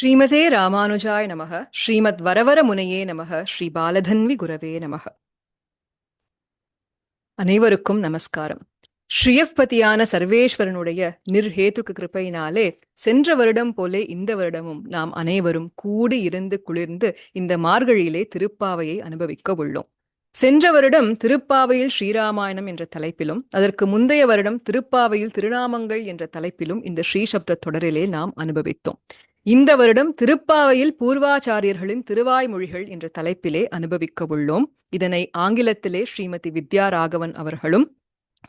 ஸ்ரீமதே ராமானுஜாய் நமக. ஸ்ரீமத் வரவர முனையே நமக. ஸ்ரீ பாலதன்வி குரவே நமக. அனைவருக்கும் நமஸ்காரம். ஸ்ரீயப்பதியான சர்வேஸ்வரனுடைய நிர்ஹேதுக்கு கிருப்பையினாலே சென்ற வருடம் போலே இந்த வருடமும் நாம் அனைவரும் கூடி இருந்து குளிர்ந்து இந்த மார்கழியிலே திருப்பாவையை அனுபவிக்க உள்ளோம். சென்ற வருடம் திருப்பாவையில் ஸ்ரீராமாயணம் என்ற தலைப்பிலும் அதற்கு முந்தைய வருடம் திருப்பாவையில் திருநாமங்கள் என்ற தலைப்பிலும் இந்த ஸ்ரீசப்த தொடரிலே நாம் அனுபவித்தோம். இந்த வருடம் திருப்பாவையில் பூர்வாச்சாரியர்களின் திருவாய்மொழிகள் என்ற தலைப்பிலே அனுபவிக்க உள்ளோம். இதனை ஆங்கிலத்திலே ஸ்ரீமதி வித்யா ராகவன் அவர்களும்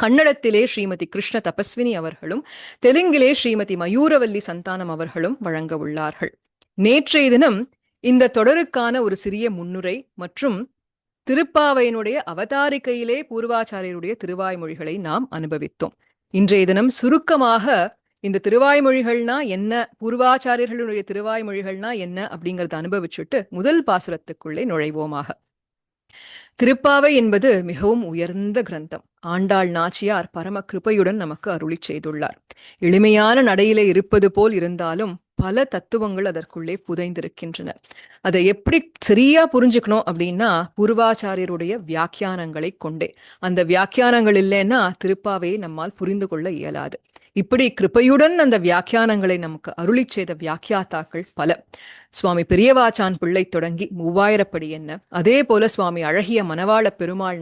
கன்னடத்திலே ஸ்ரீமதி கிருஷ்ண தபஸ்வினி அவர்களும் தெலுங்கிலே ஸ்ரீமதி மயூரவல்லி சந்தானம் அவர்களும் வழங்க உள்ளார்கள். நேற்றைய தினம் இந்த தொடருக்கான ஒரு சிறிய முன்னுரை மற்றும் திருப்பாவையினுடைய அவதாரிக்கையிலே பூர்வாச்சாரியருடைய திருவாய்மொழிகளை நாம் அனுபவித்தோம். இன்றைய தினம் சுருக்கமாக இந்த திருவாய்மொழிகள்னா என்ன? பூர்வாச்சாரியர்களுடைய திருவாய்மொழிகள்னா என்ன? அப்படிங்கறத அனுபவிச்சுட்டு முதல் பாசுரத்துக்குள்ளே நுழைவோமாக. திருப்பாவை என்பது மிகவும் உயர்ந்த கிரந்தம். ஆண்டாள் நாச்சியார் பரம கிருபையுடன் நமக்கு அருளி செய்துள்ளார். எளிமையான நடையிலே இருப்பது போல் இருந்தாலும் பல தத்துவங்கள் அதற்குள்ளே புதைந்திருக்கின்றன. அதை எப்படி சரியா புரிஞ்சுக்கணும் அப்படின்னா பூர்வாச்சாரியருடைய வியாக்கியானங்களை கொண்டே. அந்த வியாக்கியானங்கள் இல்லைன்னா திருப்பாவையை நம்மால் புரிந்து கொள்ள இயலாது. இப்படி கிருப்பையுடன் அந்த வியாக்கியானங்களை நமக்கு அருளி செய்த வியாக்கியாத்தாக்கள் பல. சுவாமி பெரியவாச்சான் பிள்ளை தொடங்கி மூவாயிரப்படி என்ன. அதே போல சுவாமி அழகிய மணவாள பெருமாள்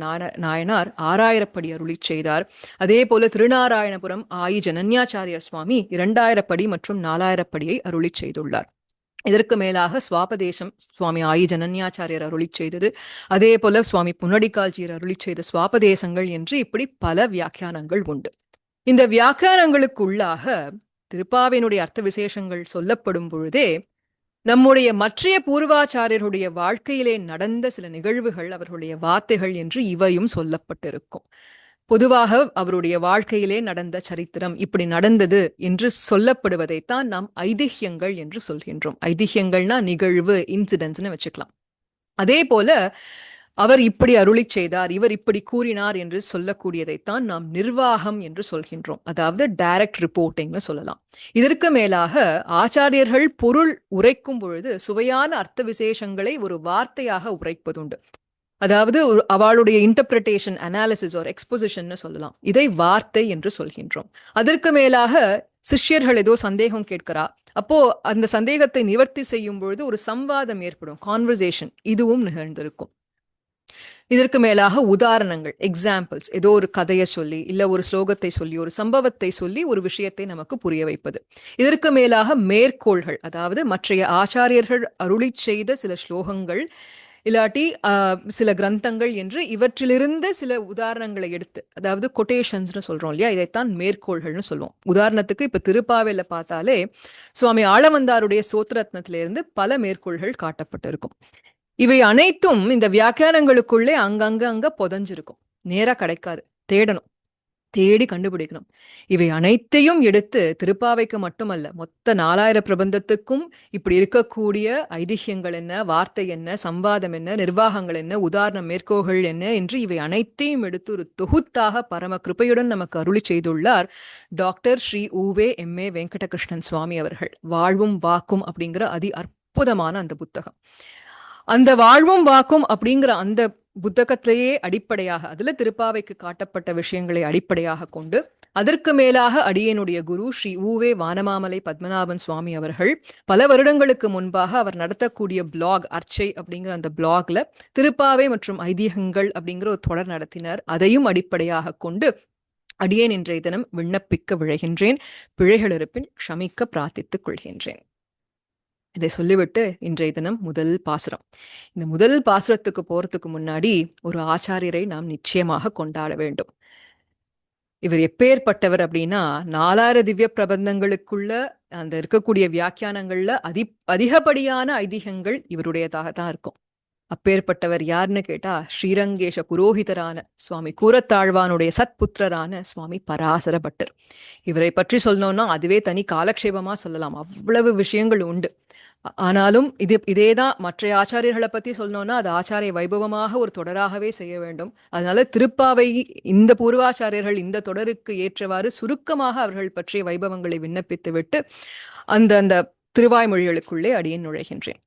நாயனார் ஆறாயிரப்படி அருளி செய்தார். அதே போல திருநாராயணபுரம் ஆயி ஜனன்யாச்சாரியர் சுவாமி இரண்டாயிரப்படி மற்றும் நாலாயிரப்படியை அருளி செய்துள்ளார். இதற்கு மேலாக சுவாபதேசம் சுவாமி ஆயி ஜனன்யாச்சாரியர் அருளி செய்தது. அதே போல சுவாமி புன்னடிக்கால்ஜியர் அருளி செய்த சுவாபதேசங்கள் என்று இப்படி பல வியாக்கியானங்கள் உண்டு. இந்த வியாக்கியானங்களுக்குள்ளாக திருப்பாவினுடைய அர்த்த விசேஷங்கள் சொல்லப்படும் பொழுதே நம்முடைய மற்றைய பூர்வாச்சாரியர்களுடைய வாழ்க்கையிலே நடந்த சில நிகழ்வுகள் அவர்களுடைய வார்த்தைகள் என்று இவையும் சொல்லப்பட்டிருக்கும். பொதுவாக அவருடைய வாழ்க்கையிலே நடந்த சரித்திரம் இப்படி நடந்தது என்று சொல்லப்படுவதைத்தான் நாம் ஐதிஹ்யங்கள் என்று சொல்கின்றோம். ஐதிஹ்யங்கள்னா நிகழ்வு இன்சிடென்ட்ஸ்னு வச்சுக்கலாம். அதே போல அவர் இப்படி அருளி செய்தார் இவர் இப்படி கூறினார் என்று சொல்லக்கூடியதைத்தான் நாம் நிர்வாகம் என்று சொல்கின்றோம். அதாவது டைரக்ட் ரிப்போர்ட்டிங்னு சொல்லலாம். இதற்கு மேலாக ஆச்சாரியர்கள் பொருள் உரைக்கும் பொழுது சுவையான அர்த்த விசேஷங்களை ஒரு வார்த்தையாக உரைப்பதுண்டு. அதாவது ஒரு அவளுடைய இன்டர்பிரிட்டேஷன் அனாலிசிஸ் ஒரு எக்ஸ்பொசிஷன் சொல்லலாம். இதை வார்த்தை என்று சொல்கின்றோம். அதற்கு மேலாக சிஷ்யர்கள் ஏதோ சந்தேகம் கேட்கிறா. அப்போ அந்த சந்தேகத்தை நிவர்த்தி செய்யும் பொழுது ஒரு சம்வாதம் ஏற்படும் கான்வர்சேஷன் இதுவும் நிகழ்ந்திருக்கும். இதற்கு மேலாக உதாரணங்கள் எக்ஸாம்பிள்ஸ் ஏதோ ஒரு கதையை சொல்லி இல்ல ஒரு ஸ்லோகத்தை சொல்லி ஒரு சம்பவத்தை சொல்லி ஒரு விஷயத்தை நமக்கு புரிய வைப்பது. இதற்கு மேலாக மேற்கோள்கள் அதாவது மற்றைய ஆச்சாரியர்கள் அருளி செய்த சில ஸ்லோகங்கள் இல்லாட்டி சில கிரந்தங்கள் என்று இவற்றிலிருந்து சில உதாரணங்களை எடுத்து அதாவது கொட்டேஷன்ஸ்னு சொல்றோம் இல்லையா? இதைத்தான் மேற்கோள்கள்னு சொல்லுவோம். உதாரணத்துக்கு இப்ப திருப்பாவையில பார்த்தாலே சுவாமி ஆளவந்தாருடைய சோத்ரத்னத்திலிருந்து பல மேற்கோள்கள் காட்டப்பட்டிருக்கும். இவை அனைத்தும் இந்த வியாக்கியானங்களுக்குள்ளே அங்கங்க அங்க புதஞ்சிருக்கும். நேரா கிடைக்காது. தேடணும். தேடி கண்டுபிடிக்கணும். இவை அனைத்தையும் எடுத்து திருப்பாவைக்கு மட்டுமல்ல மொத்த நாலாயிரம் பிரபந்தத்துக்கும் இப்படி இருக்கக்கூடிய ஐதிஹியங்கள் என்ன வார்த்தை என்ன சம்வாதம் என்ன நிர்வாகங்கள் என்ன உதாரணம் மேற்கோள்கள் என்ன என்று இவை அனைத்தையும் எடுத்து ஒரு தொகுத்தாக பரம கிருப்பையுடன் நமக்கு அருளி செய்துள்ளார் டாக்டர் ஸ்ரீ ஊவே எம் ஏ வெங்கடகிருஷ்ணன் சுவாமி அவர்கள். வாழ்வும் வாக்கும் அப்படிங்கிற அதி அற்புதமான அந்த புத்தகம். அந்த வாழ்வும் வாக்கும் அப்படிங்கிற அந்த புத்தகத்திலேயே அடிப்படையாக அதுல திருப்பாவைக்கு காட்டப்பட்ட விஷயங்களை அடிப்படையாக கொண்டு அதற்கு மேலாக அடியனுடைய குரு ஸ்ரீ ஊவே வானமாமலை பத்மநாபன் சுவாமி அவர்கள் பல வருடங்களுக்கு முன்பாக அவர் நடத்தக்கூடிய பிளாக் அர்ச்சை அப்படிங்கிற அந்த பிளாக்ல திருப்பாவை மற்றும் ஐதீகங்கள் அப்படிங்கிற ஒரு தொடர் நடத்தினர். அதையும் அடிப்படையாக கொண்டு அடியேன் இன்றைய தினம் விண்ணப்பிக்க விழைகின்றேன். பிழைகள் இருப்பின் க்ஷமிக்க பிரார்த்தித்துக் கொள்கின்றேன். இதை சொல்லிவிட்டு இன்றைய தினம் முதல் பாசுரம். இந்த முதல் பாசுரத்துக்கு போறதுக்கு முன்னாடி ஒரு ஆச்சாரியரை நாம் நிச்சயமாக கொண்டாட வேண்டும். இவர் எப்பேற்பட்டவர் அப்படின்னா நாலாயிர திவ்ய பிரபந்தங்களுக்குள்ள அந்த இருக்கக்கூடிய வியாக்கியானங்கள்ல அதி அதிகப்படியான ஐதீகங்கள் இவருடையதாக தான் இருக்கும். அப்பேற்பட்டவர் யாருன்னு கேட்டா ஸ்ரீரங்கேஷ புரோஹிதரான சுவாமி கூரத்தாழ்வானுடைய சத்புத்திரரான சுவாமி பராசர பட்டர் இவரை பற்றி சொல்லணும்னா அதுவே தனி காலக்ஷேபமா சொல்லலாம். அவ்வளவு விஷயங்கள் உண்டு. ஆனாலும் இது இதேதான் மற்ற ஆச்சாரியர்களை பத்தி சொல்லணும்னா அது ஆச்சாரிய வைபவமாக ஒரு தொடராகவே செய்ய வேண்டும். அதனால திருப்பாவை இந்த பூர்வாச்சாரியர்கள் இந்த தொடருக்கு ஏற்றவாறு சுருக்கமாக அவர்கள் பற்றிய வைபவங்களை விண்ணப்பித்து விட்டு அந்த அந்த திருவாய்மொழிகளுக்குள்ளே அடியேன் நுழைகின்றேன்.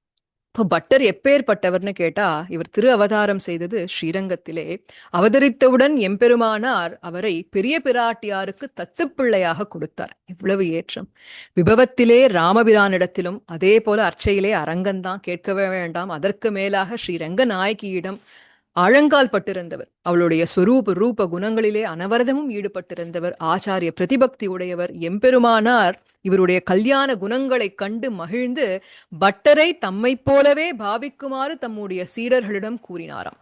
இப்போ பட்டர் எப்பேற்பட்டவர்னு கேட்டா இவர் திரு அவதாரம் செய்தது ஸ்ரீரங்கத்திலே. அவதரித்தவுடன் எம்பெருமானார் அவரை பெரிய பிராட்டியாருக்கு தத்துப்பிள்ளையாக கொடுத்தார். இவ்வளவு ஏற்றம். விபவத்திலே ராமபிரானிடத்திலும் அதே போல அர்ச்சையிலே அரங்கன்தான் கேட்கவே வேண்டாம். அதற்கு மேலாக ஸ்ரீரங்க நாயகியிடம் ஆழங்கால் பட்டிருந்தவர். அவளுடைய ஸ்வரூப ரூப குணங்களிலே அனவரதமும் ஈடுபட்டிருந்தவர். ஆச்சாரிய பிரதிபக்தி உடையவர். எம்பெருமானார் இவருடைய கல்யாண குணங்களைக் கண்டு மகிழ்ந்து பட்டரை தம்மைப் போலவே பாவிக்குமாறு தம்முடைய சீடர்களிடம் கூறினாராம்.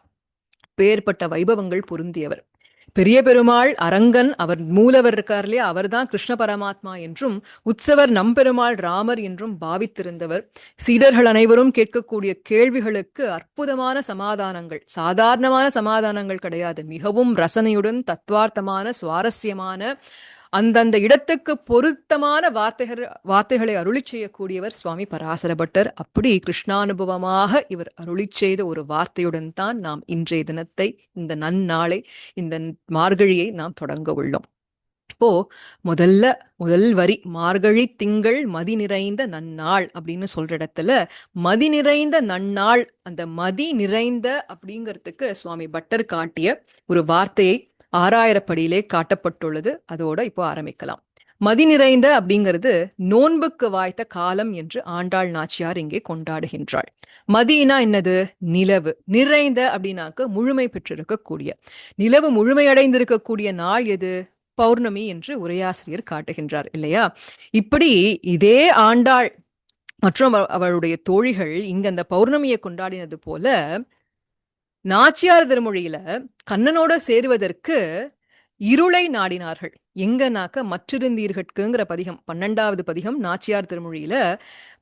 பேர்பட்ட வைபவங்கள் பொருந்தியவர். பெரிய பெருமாள் அரங்கன் அவர் மூலவர் இருக்கார் இல்லையா அவர்தான் கிருஷ்ண பரமாத்மா என்றும் உற்சவர் நம்பெருமாள் ராமர் என்றும் பாவித்திருந்தவர். சீடர்கள் அனைவரும் கேட்கக்கூடிய கேள்விகளுக்கு அற்புதமான சமாதானங்கள் சாதாரணமான சமாதானங்கள் கிடையாது. மிகவும் ரசனையுடன் தத்வார்த்தமான சுவாரஸ்யமான அந்தந்த இடத்துக்கு பொருத்தமான வார்த்தைகள் வார்த்தைகளை அருளி செய்யக்கூடியவர் சுவாமி பராசர பட்டர் அப்படி கிருஷ்ணானுபவமாக இவர் அருளி செய்த ஒரு வார்த்தையுடன் தான் நாம் இன்றைய தினத்தை இந்த நன்னாளை இந்த மார்கழியை நாம் தொடங்க உள்ளோம். இப்போ முதல்ல முதல் வரி மார்கழி திங்கள் மதி நிறைந்த நன்னாள் அப்படின்னு சொல்ற இடத்துல மதி நிறைந்த நன்னாள் அந்த மதி நிறைந்த அப்படிங்கிறதுக்கு சுவாமி பட்டர் காட்டிய ஒரு வார்த்தையை ஆறாயிரப்படியிலே காட்டப்பட்டுள்ளது. அதோட இப்போ ஆரம்பிக்கலாம். மதி நிறைந்த அப்படிங்கிறது நோன்புக்கு வாய்த்த காலம் என்று ஆண்டாள் நாச்சியார் இங்கே கொண்டாடுகின்றாள். மதினா என்னது? நிலவு. நிறைந்த அப்படின்னாக்க முழுமை பெற்றிருக்கக்கூடிய. நிலவு முழுமையடைந்திருக்கக்கூடிய நாள் எது? பௌர்ணமி என்று உரையாசிரியர் காட்டுகின்றார் இல்லையா? இப்படி இதே ஆண்டாள் மற்றும் அவளுடைய தோழிகள் இங்க அந்த பௌர்ணமியை கொண்டாடினது போல நாச்சியார் திருமொழியில கண்ணனோட சேருவதற்கு இருளை நாடினார்கள். எங்கனாக்க மற்றிருந்தீர்கட்குங்கிற பதிகம் பன்னெண்டாவது பதிகம் நாச்சியார் திருமொழியில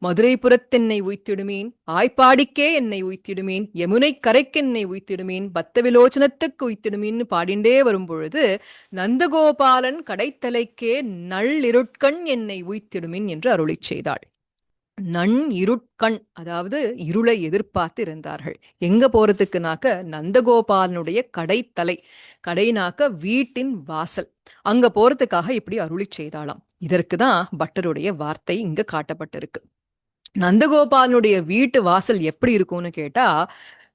மதுரைபுரத்தென்னை உய்த்திடுமேன் ஆய்ப்பாடிக்கே என்னை உய்த்திடுமேன் யமுனை கரைக்கென்னை உய்த்திடுமேன் பத்த விலோச்சனத்துக்கு உய்த்திடுமேன்னு பாடிண்டே வரும் பொழுது நந்தகோபாலன் கடைத்தலைக்கே நள்ளிருட்கண் என்னை உய்த்திடுமேன் என்று அருளி செய்தாள். நன் இருட்கண் அதாவது இருளை எதிர்பார்த்து இருந்தார்கள். எங்க போறதுக்குனாக்க நந்தகோபாலனுடைய கடைத்தலை கடைனாக்க வீட்டின் வாசல். அங்க போறதுக்காக இப்படி அருளி செய்தாளாம். இதற்கு தான் பட்டருடைய வார்த்தை இங்க காட்டப்பட்டிருக்கு. நந்தகோபாலனுடைய வீட்டு வாசல் எப்படி இருக்கும்னு கேட்டா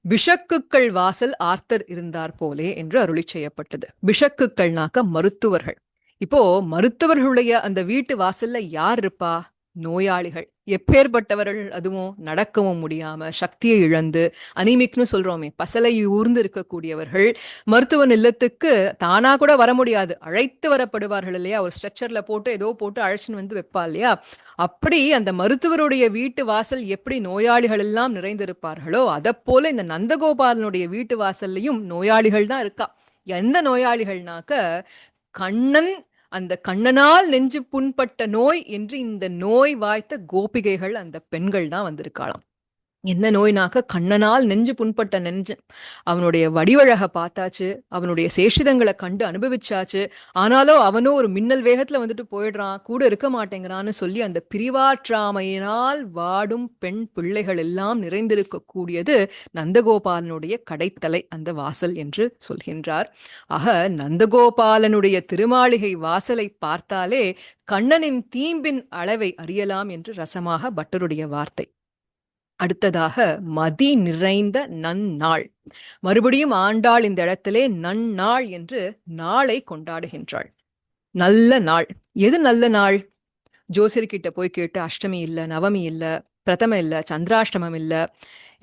பிஷக்குக்கள் வாசல் ஆர்த்தர் இருந்தார் போலே என்று அருளி செய்யப்பட்டது. பிஷக்குக்கள்னாக்க மருத்துவர்கள். இப்போ மருத்துவர்களுடைய அந்த வீட்டு வாசல்ல யார் இருப்பா? நோயாளிகள். எப்பேற்பட்டவர்கள் அதுவும் நடக்கவும் முடியாம சக்தியை இழந்து அனிமிக்னு சொல்றோமே பசலை ஊர்ந்து இருக்கக்கூடியவர்கள் மருத்துவ நிலத்துக்கு தானா கூட வர முடியாது. அழைத்து வரப்படுவார்கள் இல்லையா? ஒரு ஸ்ட்ரெச்சர்ல போட்டு ஏதோ போட்டு அழைச்சின்னு வந்து வைப்பா இல்லையா? அப்படி அந்த மருத்துவருடைய வீட்டு வாசல் எப்படி நோயாளிகள் எல்லாம் நிறைந்திருப்பார்களோ அதை போல இந்த நந்தகோபாலனுடைய வீட்டு வாசல்லையும் நோயாளிகள் தான் இருக்கா. எந்த நோயாளிகள்னாக்க கண்ணன் அந்த கண்ணனால் நெஞ்சு புண்பட்ட நோய் என்று இந்த நோய் வாய்த்த கோபிகைகள் அந்த பெண்கள் தான் வந்திருக்காளாம். என்ன நோய்னாக்க கண்ணனால் நெஞ்சு புண்பட்ட நெஞ்சு அவனுடைய வடிவழக பார்த்தாச்சு அவனுடைய சேஷிதங்களை கண்டு அனுபவிச்சாச்சு ஆனாலும் அவனும் ஒரு மின்னல் வேகத்துல வந்துட்டு போயிடுறான் கூட இருக்க மாட்டேங்கிறான்னு சொல்லி அந்த பிரிவாற்றாமையினால் வாடும் பெண் பிள்ளைகள் எல்லாம் நிறைந்திருக்கக்கூடியது நந்தகோபாலனுடைய கடைத்தலை அந்த வாசல் என்று சொல்கின்றார். ஆக நந்தகோபாலனுடைய திருமாளிகை வாசலை பார்த்தாலே கண்ணனின் தீம்பின் அளவை அறியலாம் என்று ரசமாக பட்டருடைய வார்த்தை. அடுத்ததாக மதி நிறைந்த நன்னாள். மறுபடியும் ஆண்டாள் இந்த இடத்திலே நன்னாள் என்று நாளை கொண்டாடுகின்றாள். நல்ல நாள். எது நல்ல நாள்? ஜோசியர்கிட்ட போய் கேட்டு அஷ்டமி இல்லை நவமி இல்லை பிரதம இல்லை சந்திராஷ்டமம் இல்லை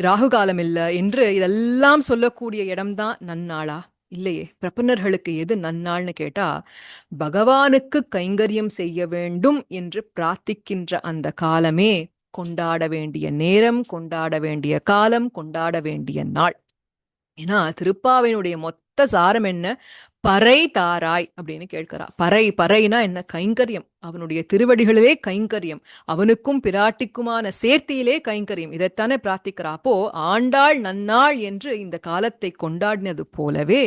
ராகுகாலம் இல்லை என்று இதெல்லாம் சொல்லக்கூடிய இடம்தான் நன்னாளா? இல்லையே. பிரபன்னர்களுக்கு எது நன்னாள்னு கேட்டா பகவானுக்கு கைங்கரியம் செய்ய வேண்டும் என்று பிரார்த்திக்கின்ற அந்த காலமே கொண்டாட வேண்டிய நேரம் கொண்டாட வேண்டிய காலம் கொண்டாட வேண்டிய நாள். ஏன்னா திருப்பாவினுடைய மொத்த சாரம் என்ன? பறை தாராய் அப்படின்னு கேட்கிறா. பறை பறைனா என்ன? கைங்கரியம். அவனுடைய திருவடிகளிலே கைங்கரியம். அவனுக்கும் பிராட்டிக்குமான சேர்த்தியிலே கைங்கரியம். இதைத்தானே பிரார்த்திக்கிறா. அப்போ ஆண்டாள் நன்னாள் என்று இந்த காலத்தை கொண்டாடினது போலவே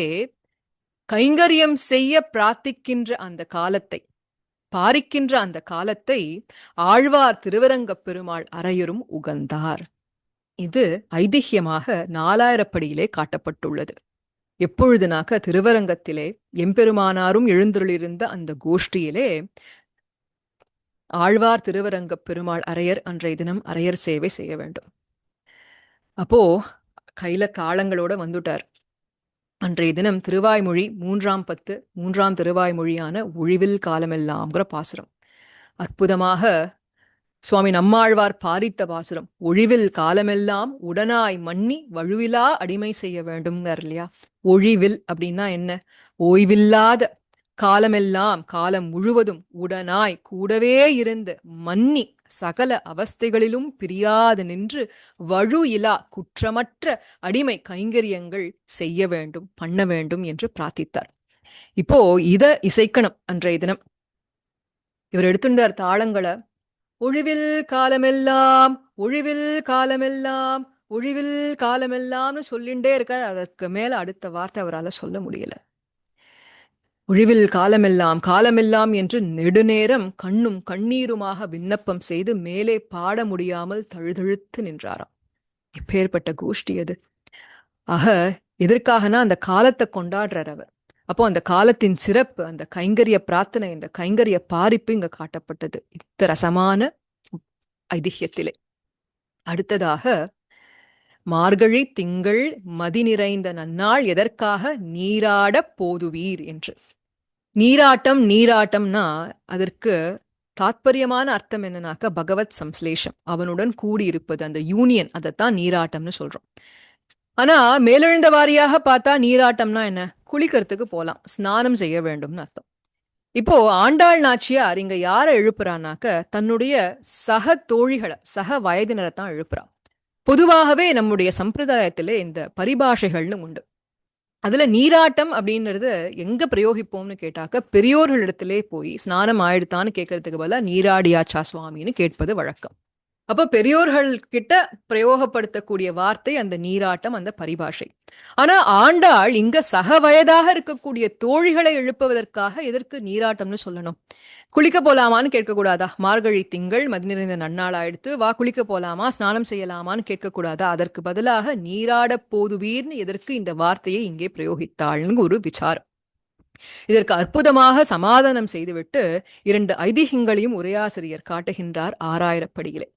கைங்கரியம் செய்ய பிரார்த்திக்கின்ற அந்த காலத்தை பாரிக்கின்ற அந்த காலத்தை ஆழ்வார் திருவரங்கப் பெருமாள் அரையரும் உகந்தார். இது ஐதிஹ்யமாக நாலாயிரப்படியிலே காட்டப்பட்டுள்ளது. எப்பொழுதுனாக்க திருவரங்கத்திலே எம்பெருமானாரும் எழுந்தருளிருந்த அந்த கோஷ்டியிலே ஆழ்வார் திருவரங்கப் பெருமாள் அரையர் அன்றைய தினம் அரையர் சேவை செய்ய வேண்டும். அப்போ கையில தாளங்களோட வந்துட்டார். அன்றைய தினம் திருவாய்மொழி மூன்றாம் பத்து மூன்றாம் திருவாய்மொழியான ஒழிவில் காலமெல்லாம்ங்கிற பாசுரம். அற்புதமாக சுவாமி நம்மாழ்வார் பாரித்த பாசுரம் ஒழிவில் காலமெல்லாம் உடனாய் மன்னி வழுவிலா அடிமை செய்ய வேண்டும்ங்கிறார் இல்லையா? ஒழிவில் அப்படின்னா என்ன? ஓய்வில்லாத காலமெல்லாம் காலம் முழுவதும் உடனாய் கூடவே இருந்து மன்னி சகல அவஸ்தைகளிலும் பிரியாது நின்று வழு இலா குற்றமற்ற அடிமை கைங்கரியங்கள் செய்ய வேண்டும் பண்ண வேண்டும் என்று பிரார்த்தித்தார். இப்போ இத இசைக்கணும் அன்றைய தினம். இவர் எடுத்துட்டார் தாளங்களை. ஒழிவில் காலமெல்லாம் ஒழிவில் காலமெல்லாம் ஒழிவில் காலமெல்லாம்னு சொல்லிண்டே இருக்கார். அதற்கு மேல அடுத்த வார்த்தை அவரால் சொல்ல முடியல. ஒழிவில் காலமெல்லாம் காலமெல்லாம் என்று நெடுநேரம் கண்ணும் கண்ணீருமாக விண்ணப்பம் செய்து மேலே பாட முடியாமல் தழுதழுத்து நின்றாராம். இப்பேற்பட்ட கோஷ்டி அது. ஆக எதற்காகனா அந்த காலத்தை கொண்டாடுறார் அவர். அப்போ அந்த காலத்தின் சிறப்பு அந்த கைங்கரிய பிரார்த்தனை இந்த கைங்கரிய பாரிப்பு இங்க காட்டப்பட்டது. இத்த ரசமான ஐதிஹ்யத்திலே அடுத்ததாக மார்கழி திங்கள் மதி நிறைந்த நன்னாள் எதற்காக நீராட போதுவீர் என்று. நீராட்டம் நீராட்டம்னா அதற்கு தாத்பரியமான அர்த்தம் என்னன்னாக்க பகவத் சம்ஸ்லேஷம். அவனுடன் கூடியிருப்பது அந்த யூனியன் அதைத்தான் நீராட்டம்னு சொல்றோம். ஆனா மேலெழுந்த வாரியாக பார்த்தா நீராட்டம்னா என்ன? குளிக்கிறதுக்கு போலாம் ஸ்நானம் செய்ய வேண்டும்னு அர்த்தம். இப்போ ஆண்டாள் நாச்சியார் இங்க யாரை எழுப்புறானாக்க தன்னுடைய சக தோழிகளை சக வயதினரை தான் எழுப்புறா. பொதுவாகவே நம்முடைய சம்பிரதாயத்திலே இந்த பரிபாஷைகள்னு உண்டு. அதுல நீராட்டம் அப்படின்றது எங்க பிரயோகிப்போம்னு கேட்டாக்க பெரியோர்களிடத்திலே போய் ஸ்நானம் ஆயிடுத்தான்னு கேட்கறதுக்கு பதிலாக நீராடியாச்சா சுவாமின்னு கேட்பது வழக்கம். அப்ப பெரியோர்கள் கிட்ட பிரயோகப்படுத்தக்கூடிய வார்த்தை அந்த நீராட்டம் அந்த பரிபாஷை. ஆனா ஆண்டாள் இங்க சக வயதாக இருக்கக்கூடிய தோழிகளை எழுப்புவதற்காக எதற்கு நீராட்டம்னு சொல்லணும்? குளிக்க போலாமான்னு கேட்கக்கூடாதா? மார்கழி திங்கள் மதி நிறைந்த நன்னாள் ஆயிடுத்து வா குளிக்க போலாமா ஸ்நானம் செய்யலாமான்னு கேட்கக்கூடாதா? அதற்கு பதிலாக நீராட போதுவீர்னு எதற்கு இந்த வார்த்தையை இங்கே பிரயோகித்தாள்னு ஒரு விசாரம். இதற்கு அற்புதமாக சமாதானம் செய்துவிட்டு இரண்டு ஐதிகங்களையும் உரையாசிரியர் காட்டுகின்றார் ஆறாயிரப்படியிலே.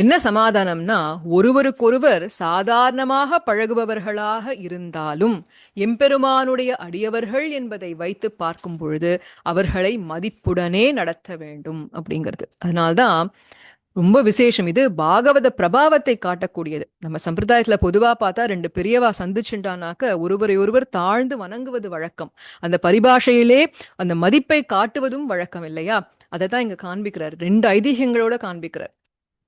என்ன சமாதானம்னா ஒருவருக்கொருவர் சாதாரணமாக பழகுபவர்களாக இருந்தாலும் எம்பெருமானுடைய அடியவர்கள் என்பதை வைத்து பார்க்கும் பொழுது அவர்களை மதிப்புடனே நடத்த வேண்டும் அப்படிங்கிறது. அதனால்தான் ரொம்ப விசேஷம். இது பாகவத பிரபாவத்தை காட்டக்கூடியது. நம்ம சம்பிரதாயத்துல பொதுவா பார்த்தா ரெண்டு பெரியவா சந்திச்சுட்டானாக்க ஒருவரை ஒருவர் தாழ்ந்து வணங்குவது வழக்கம். அந்த பரிபாஷையிலே அந்த மதிப்பை காட்டுவதும் வழக்கம் இல்லையா? அதை தான் இங்க காண்பிக்கிறார். ரெண்டு ஐதிஹ்யங்களோட காண்பிக்கிறார்.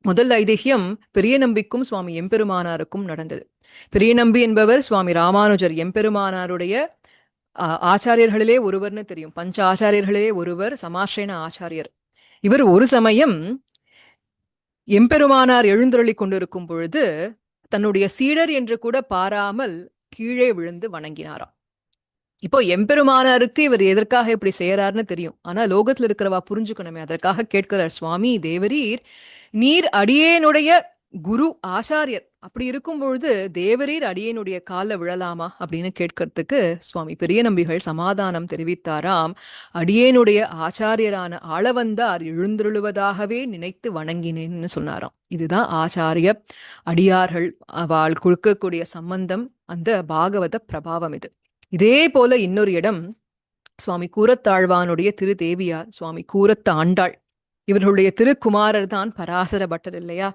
முதல் ஐதிஹியம் பெரிய நம்பிக்கும் சுவாமி எம்பெருமானாருக்கும் நடந்தது. பெரிய நம்பி என்பவர் சுவாமி ராமானுஜர் எம்பெருமானாருடைய ஆச்சாரியர்களிலே ஒருவர்னு தெரியும். பஞ்ச ஆச்சாரியர்களிலே ஒருவர் சமாஷேன ஆச்சாரியர். இவர் ஒரு சமயம் எம்பெருமானார் எழுந்தருளி கொண்டிருக்கும் பொழுது தன்னுடைய சீடர் என்று கூட பாராமல் கீழே விழுந்து வணங்கினாராம். இப்போ எம்பெருமானாருக்கு இவர் எதற்காக இப்படி செய்யறாருன்னு தெரியும். ஆனா லோகத்துல இருக்கிறவா புரிஞ்சுக்கணுமே. அதற்காக கேட்கிறார் சுவாமி தேவரீர் நீர் அடியேனுடைய குரு ஆச்சாரியர். அப்படி இருக்கும் பொழுது தேவரீர் அடியேனுடைய கால விழலாமா அப்படின்னு கேட்கறதுக்கு சுவாமி பெரிய நம்பிகள் சமாதானம் தெரிவித்தாராம். அடியேனுடைய ஆச்சாரியரான ஆளவந்தார் எழுந்தருளுவதாகவே நினைத்து வணங்கினேன்னு சொன்னாராம். இதுதான் ஆச்சாரிய அடியார்கள் அவள் கொடுக்கக்கூடிய சம்பந்தம். அந்த பாகவத பிரபாவம் இது. இதே போல இன்னொரு இடம் சுவாமி கூரத்தாழ்வானுடைய திரு தேவியார் சுவாமி கூரத்த ஆண்டாள் இவர்களுடைய திருக்குமாரர் தான் பராசர பட்டர் இல்லையா?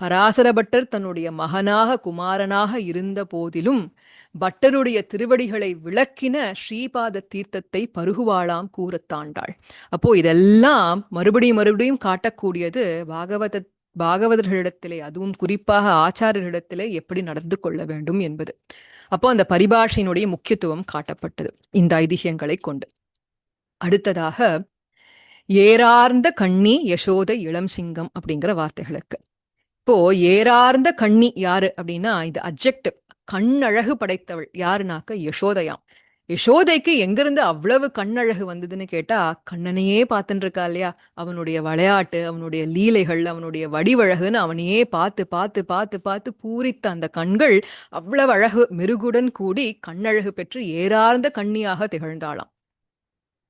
பராசர பட்டர் தன்னுடைய மகனாக குமாரனாக இருந்த போதிலும் பட்டருடைய திருவடிகளை விளக்கின ஸ்ரீபாத தீர்த்தத்தை பருகுவாளாம் கூறத்தாண்டாள் அப்போ இதெல்லாம் மறுபடியும் மறுபடியும் காட்டக்கூடியது பாகவத பாகவதர்களிடத்திலே அதுவும் குறிப்பாக ஆச்சாரியர்களிடத்திலே எப்படி நடந்து கொள்ள வேண்டும் என்பது. அப்போ அந்த பரிபாஷையினுடைய முக்கியத்துவம் காட்டப்பட்டது இந்த ஐதிஹ்யங்களை கொண்டு. அடுத்ததாக ஏறார்ந்த கண்ணி யசோத இளம் சிங்கம் அப்படிங்கிற வார்த்தைகளுக்கு. இப்போ ஏறார்ந்த கண்ணி யாரு அப்படின்னா இது அப்ஜெக்டிவ் கண்ணழகு படைத்தவள் யாருனாக்க யசோதையாம். யசோதைக்கு எங்கிருந்து அவ்வளவு கண்ணழகு வந்ததுன்னு கேட்டா கண்ணனையே பார்த்துட்டு இருக்கா இல்லையா? அவனுடைய விளையாட்டு அவனுடைய லீலைகள் அவனுடைய வடிவழகுன்னு அவனையே பார்த்து பார்த்து பார்த்து பார்த்து பூரித்த அந்த கண்கள் அவ்வளவு அழகு மெருகுடன் கூடி கண்ணழகு பெற்று ஏறார்ந்த கண்ணியாக திகழ்ந்தாளாம்.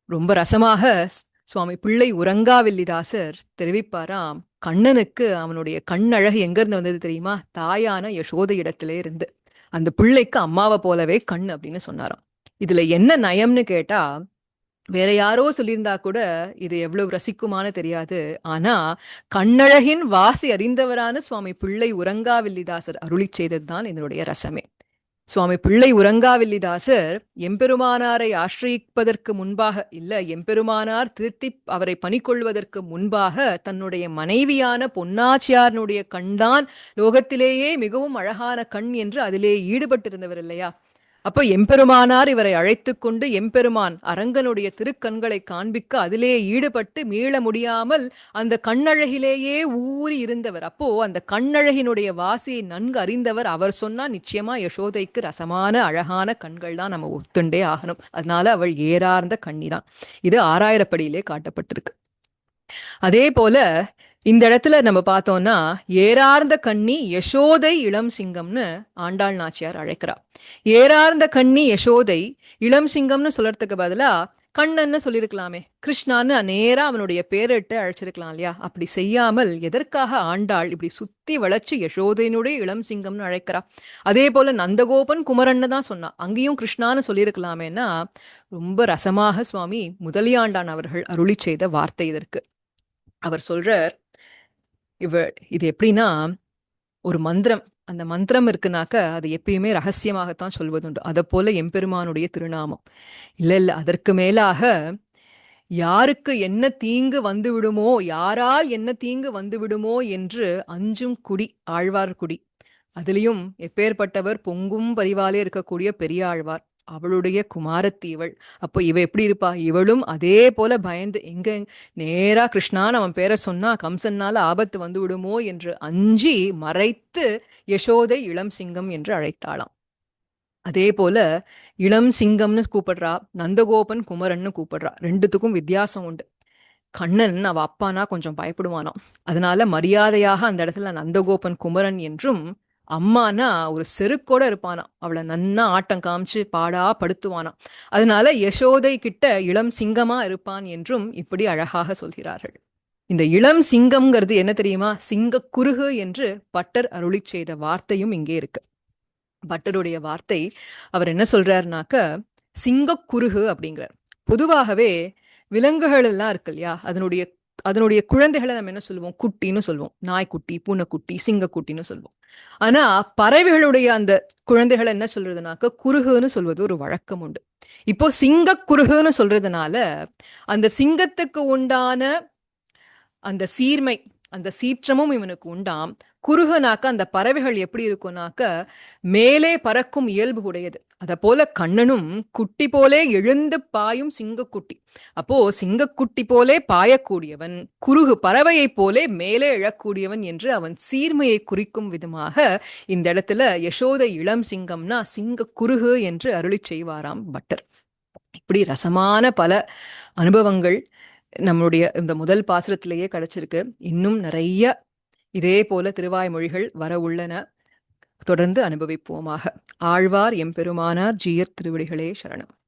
ரொம்ப ரசமாக சுவாமி பிள்ளை உரங்காவில்லிதாசர் தெரிவிப்பாராம் கண்ணனுக்கு அவனுடைய கண்ணழகு எங்கிருந்து வந்தது தெரியுமா? தாயான யசோத இடத்திலே இருந்து. அந்த பிள்ளைக்கு அம்மாவை போலவே கண் அப்படின்னு சொன்னாராம். இதுல என்ன நயம்னு கேட்டா வேற யாரோ சொல்லியிருந்தா கூட இது எவ்வளவு ரசிக்குமான்னு தெரியாது. ஆனா கண்ணழகின் வாசி அறிந்தவரான சுவாமி பிள்ளை உறங்காவில்லிதாசர் அருளி செய்ததுதான் இதனுடைய ரசமே. சுவாமி பிள்ளை உறங்காவில்லிதாசர் எம்பெருமானாரை ஆசிரியிப்பதற்கு முன்பாக இல்ல எம்பெருமானார் திருத்தி அவரை பணிக்கொள்வதற்கு முன்பாக தன்னுடைய மனைவியான பொன்னாச்சியாரனுடைய கண்தான் லோகத்திலேயே மிகவும் அழகான கண் என்று அதிலே ஈடுபட்டிருந்தவர் இல்லையா? அப்போ எம்பெருமானார் இவரை அழைத்து கொண்டு எம்பெருமான் அரங்கனுடைய திருக்கண்களை காண்பிக்க அதிலே ஈடுபட்டு மீள முடியாமல் அந்த கண்ணழகிலேயே ஊறி இருந்தவர். அப்போ அந்த கண்ணழகினுடைய வாசியை நன்கு அறிந்தவர். அவர் சொன்னா நிச்சயமா யசோதைக்கு ரசமான அழகான கண்கள் தான் நம்ம ஒத்துண்டே ஆகணும். அதனால அவள் ஏறார்ந்த கண்ணிதான். இது ஆறாயிரப்படியிலே காட்டப்பட்டிருக்கு. அதே போல இந்த இடத்துல நம்ம பார்த்தோம்னா ஏறார்ந்த கண்ணி யசோதை இளம் சிங்கம்னு ஆண்டாள் நாச்சியார் அழைக்கிறா ஏறார்ந்த கண்ணி யசோதை இளம் சிங்கம்னு சொல்றதுக்கு பதிலா கண்ணன்னு சொல்லியிருக்கலாமே. கிருஷ்ணான்னு நேரா அவனுடைய பேரிட்டு அழைச்சிருக்கலாம் இல்லையா? அப்படி செய்யாமல் எதற்காக ஆண்டாள் இப்படி சுத்தி வளைச்சு யசோதையினுடைய இளம் சிங்கம்னு அழைக்கிறா? அதே போல நந்தகோபன் குமரன்னு தான் சொன்னா. அங்கேயும் கிருஷ்ணான்னு சொல்லியிருக்கலாமேன்னா ரொம்ப ரசமாக சுவாமி முதலியாண்டான் அவர்கள் அருளி செய்த வார்த்தை இதற்கு. அவர் சொல்றார் இவ இது எப்படின்னா ஒரு மந்திரம். அந்த மந்திரம் இருக்குனாக்க அது எப்பயுமே ரகசியமாகத்தான் சொல்வதுண்டு. அதை போல எம்பெருமானுடைய திருநாமம். இல்லை இல்லை அதற்கு மேலாக யாருக்கு என்ன தீங்கு வந்து விடுமோ யாரால் என்ன தீங்கு வந்து விடுமோ என்று அஞ்சும் குடி ஆழ்வார் குடி. அதுலேயும் எப்பேற்பட்டவர் பொங்கும் பரிவாலே இருக்கக்கூடிய பெரிய ஆழ்வார் அவளுடைய குமாரத்தி இவள் அப்போ இவ எப்படி இருப்பா? இவளும் அதே போல பயந்து எங்க நேரா கிருஷ்ணான் அவன் பேரை சொன்னா கம்சன்னால ஆபத்து வந்து விடுமோ? என்று அஞ்சி மறைத்து யசோதை இளம் சிங்கம் என்று அழைத்தாளாம். அதே போல இளம் சிங்கம்னு கூப்பிடுறா நந்தகோபன் குமரன்னு கூப்பிடுறா. ரெண்டுத்துக்கும் வித்தியாசம் உண்டு. கண்ணன் அவ அப்பானா கொஞ்சம் பயப்படுவானாம். அதனால மரியாதையாக அந்த இடத்துல நந்தகோபன் குமரன் என்றும் அம்மானா ஒரு செருக்கோட இருப்பானாம் அவளை நன்னா ஆட்டம் காமிச்சு பாடா படுத்துவானா. அதனால யசோதை கிட்ட இளம் சிங்கமா இருப்பான் என்றும் இப்படி அழகாக சொல்கிறார்கள். இந்த இளம் சிங்கம்ங்கிறது என்ன தெரியுமா? சிங்க குறுகு என்று பட்டர் அருளி செய்த வார்த்தையும் இங்கே இருக்கு. பட்டருடைய வார்த்தை அவர் என்ன சொல்றாருனாக்க சிங்கக்குருகு அப்படிங்கிறார். பொதுவாகவே விலங்குகள் எல்லாம் இருக்கு இல்லையா? அதனுடைய அதனுடைய குழந்தைகளை நம்ம என்ன சொல்லுவோம்? குட்டின்னு சொல்லுவோம். நாய்க்குட்டி பூனைக்குட்டி சிங்கக்குட்டின்னு சொல்லுவோம். ஆனா பறவைகளுடைய அந்த குழந்தைகளை என்ன சொல்றதுனாக்க குறுகுன்னு சொல்வது ஒரு வழக்கம் உண்டு. இப்போ சிங்க குறுகுன்னு சொல்றதுனால அந்த சிங்கத்துக்கு உண்டான அந்த சீர்மை அந்த சீற்றமும் இவனுக்கு உண்டாம். குறுகனாக்க அந்த பறவைகள் எப்படி இருக்கும்னாக்க மேலே பறக்கும் இயல்பு உடையது. அத போல கண்ணனும் குட்டி போலே எழுந்து பாயும் சிங்கக்குட்டி. அப்போ சிங்கக்குட்டி போலே பாயக்கூடியவன் குறுகு பறவையைப் போலே மேலே எழக்கூடியவன் என்று அவன் சீர்மையை குறிக்கும் விதமாக இந்த இடத்துல யசோதை இளம் சிங்கம்னா சிங்க குறுகு என்று அருளி செய்வாராம் பட்டர். இப்படி ரசமான பல அனுபவங்கள் நம்மளுடைய இந்த முதல் பாசுரத்திலேயே கிடைச்சிருக்கு. இன்னும் நிறைய இதே போல திருவாய்மொழிகள் வர உள்ளன. தொடர்ந்து அனுபவிப்போமாக. ஆழ்வார் எம்பெருமானார் ஜீயர் திருவடிகளே சரணம்.